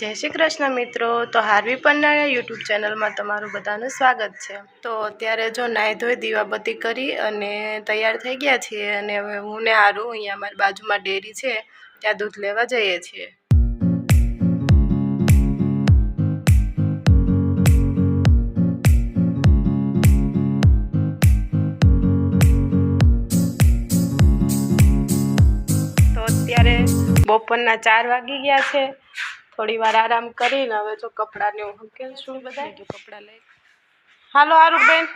જય શ્રી કૃષ્ણ મિત્રો. તો હાર્વી પન્નાળા યુટ્યુબ ચેનલમાં તમારું બધાનું સ્વાગત છે. તો અત્યારે જો નાહી ધોઈ દીવાબત્તી કરી અને તૈયાર થઈ ગયા છીએ અને હવે હું ને હારું અહીંયા અમારી બાજુમાં ડેરી છે, ત્યાં દૂધ લેવા જઈએ છીએ. તો અત્યારે બપોરના ચાર વાગી ગયા છે. થોડી વાર આરામ કરીને હવે જો કપડાને હું હકેલશું બધા કપડાં લઈ. હાલો હારું બેન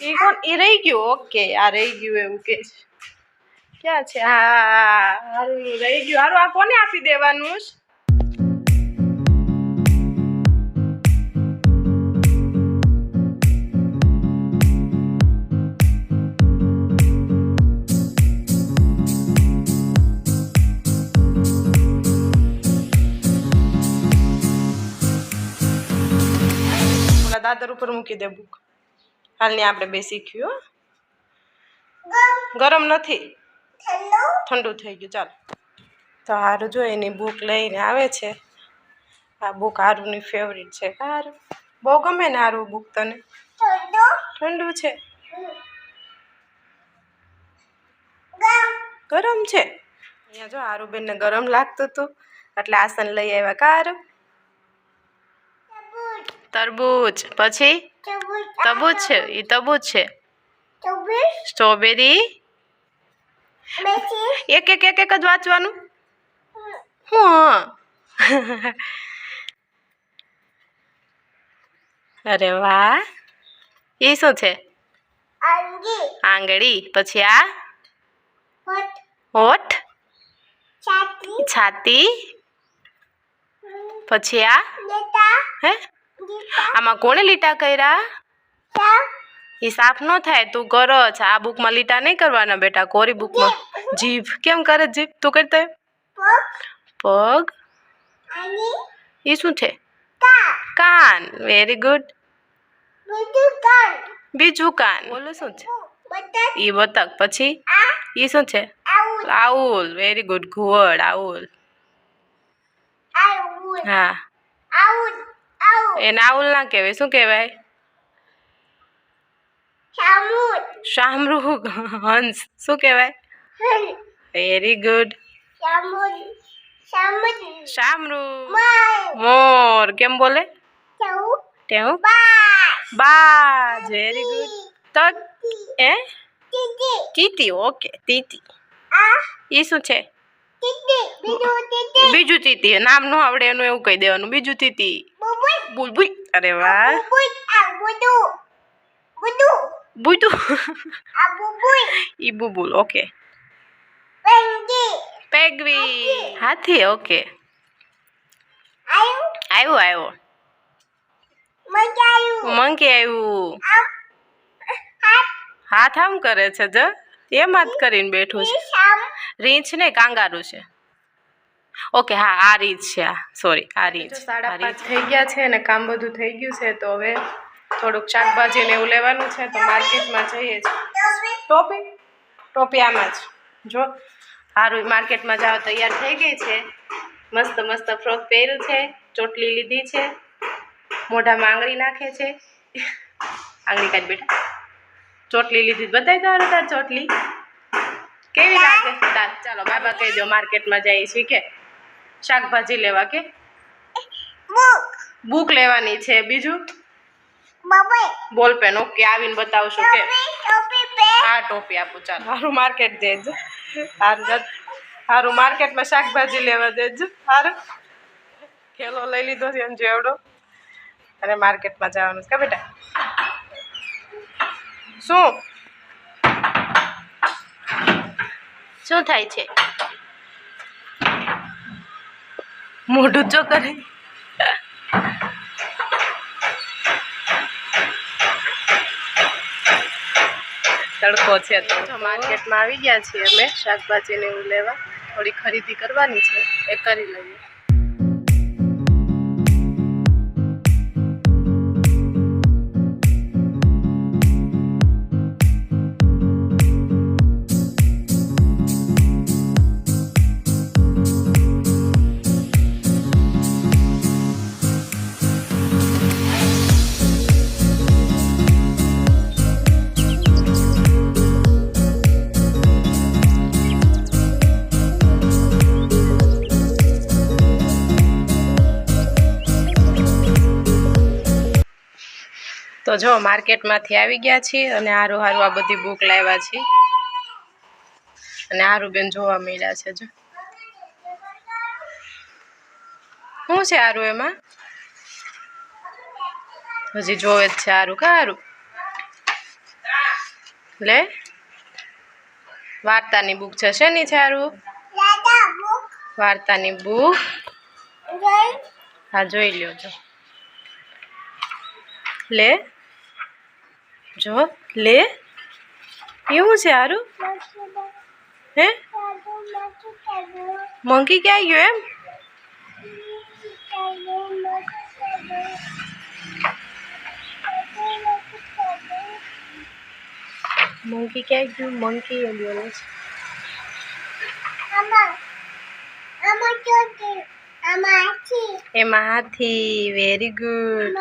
એ કોણ? એ રહી ગયું? ઓકે આ રહી ગયું એવું કે છે. ક્યાં છે? હા હારું રહી ગયું. હારું આ કોને આપી દેવાનું છે? દાદર ઉપર મૂકી દે બુક હાલની આપણે બે શીખ્યું હો. ગરમ નથી? ઠંડુ? થઈ ગયું ચાલો. તો હારું જો એની બુક લઈને આવે છે. આ બુક હારુંની ફેવરિટ છે. હારું. બહુ ગમે ને હારું બુક તને? ઠંડુ? છે. ગરમ? છે. અહીંયા જો હારુબેનને ગરમ લાગતું હતું. એટલે આસન લઈ આવ્યા. કાર તરબૂચ. પછી? તબૂચ છે. એ તબૂચ છે. સ્ટ્રોબેરી? એક એક એક એક જ વાંચવાનું? હું. અરે વાહ. એ શું છે? આંગળી. પછી આ? હોઠ. છાતી. પછી આ? હે? આમાં કોણે લીટા કર્યા? એ સાફ ન થાય તું કરો છે આ બુકમાં લીટા નહીં કરવાના બેટા કોરી બુકમાં. જીભ કેમ કરે જીભ? તું કરતા પગ. એ શું છે? કાન. વેરી ગુડ બીજું કાન. બોલો શું છે? એ બતક. પછી? એ શું છે? આઉલ. વેરી ગુડ ઘુવડ આઉલ. હા. એને આઉલ ના કહેવાય. શું કહેવાય? શામરૂહ હંસ. શું કહેવાય? વેરી ગુડ શામરૂ મોર. કેમ બોલે? ટેવું બાજ વેરી ગુડ તક એ તીતી ઓકે તીતી એ શું છે? બીજું તીતી નામ નો આવડે એનું એવું કહી દેવાનું. બીજું તીતી. બુલબુલ અરે વાહ. બુદુ. ઈ બુબુલ ઓકે. પેગવી. હાથી. ઓકે. આવ્યો આવ્યો મંકી આવ્યું હાથ. આમ કરે છે જ. એમ જ કરીને બેઠું છે. રીંછ ને કાંગારું છે. ઓકે હા આ રીંછ છે આ સોરી આ રીંછ સાડા પાંચ થઈ ગયા છે અને કામ બધું થઈ ગયું છે તો હવે થોડુંક શાકભાજી ને એવું લેવાનું છે તો માર્કેટમાં જઈએ છીએ. ટોપી? ટોપી આમાં જ. જો સારું માર્કેટમાં જાવ તૈયાર થઈ ગઈ છે. મસ્ત મસ્ત ફ્રોક પહેર્યું છે ચોટલી લીધી છે મોઢામાં આંગળી નાખે છે. આંગળી કાઢ બેટા ચોટલી લીધી. બતાવી દો તાર ચોટલી. કેવી લાગે? દાદ ચાલો બાબા કહી દો માર્કેટમાં જઈએ છીએ કે શાકભાજી લેવા કે? બુક. લેવાની છે. બીજું? બોલ પેન ઓકે આવીને બતાવશો કે? આ ટોપી આપું ચાલો. સારું માર્કેટ દેજો સારું સારું માર્કેટમાં શાકભાજી લેવા દેજો સારું ખેલો લઈ લીધો છે એમ જેવડો. અને માર્કેટમાં જવાનું છે કે બેટા? શું? શું થાય છે? મોઢું ચો કરે. તડકો છે તો. માર્કેટમાં આવી ગયા છીએ અમે શાકભાજીને એવું લેવા. થોડી ખરીદી કરવાની છે. એ કરી લઈએ. તો જો માર્કેટમાંથી આવી ગયા છીએ અને હારું હારું આ બધી બુક લાવ્યા છીએ. અને હારું બેન જોવા મળ્યા છે જો. શું છે હારું એમાં? હજી જોવે જ છે હારું. કા હારું? લે? વાર્તાની બુક છે શેની છે હારું? વાર્તાની બુક હા જોઈ લ્યો જો. લે? જો લે. એવું છે હારું? હે? મંકી ક્યાં ગયો એમ? મંકી ક્યાં ગયું? મંકી એમ બોલે છે. એમાં હાથી. Very good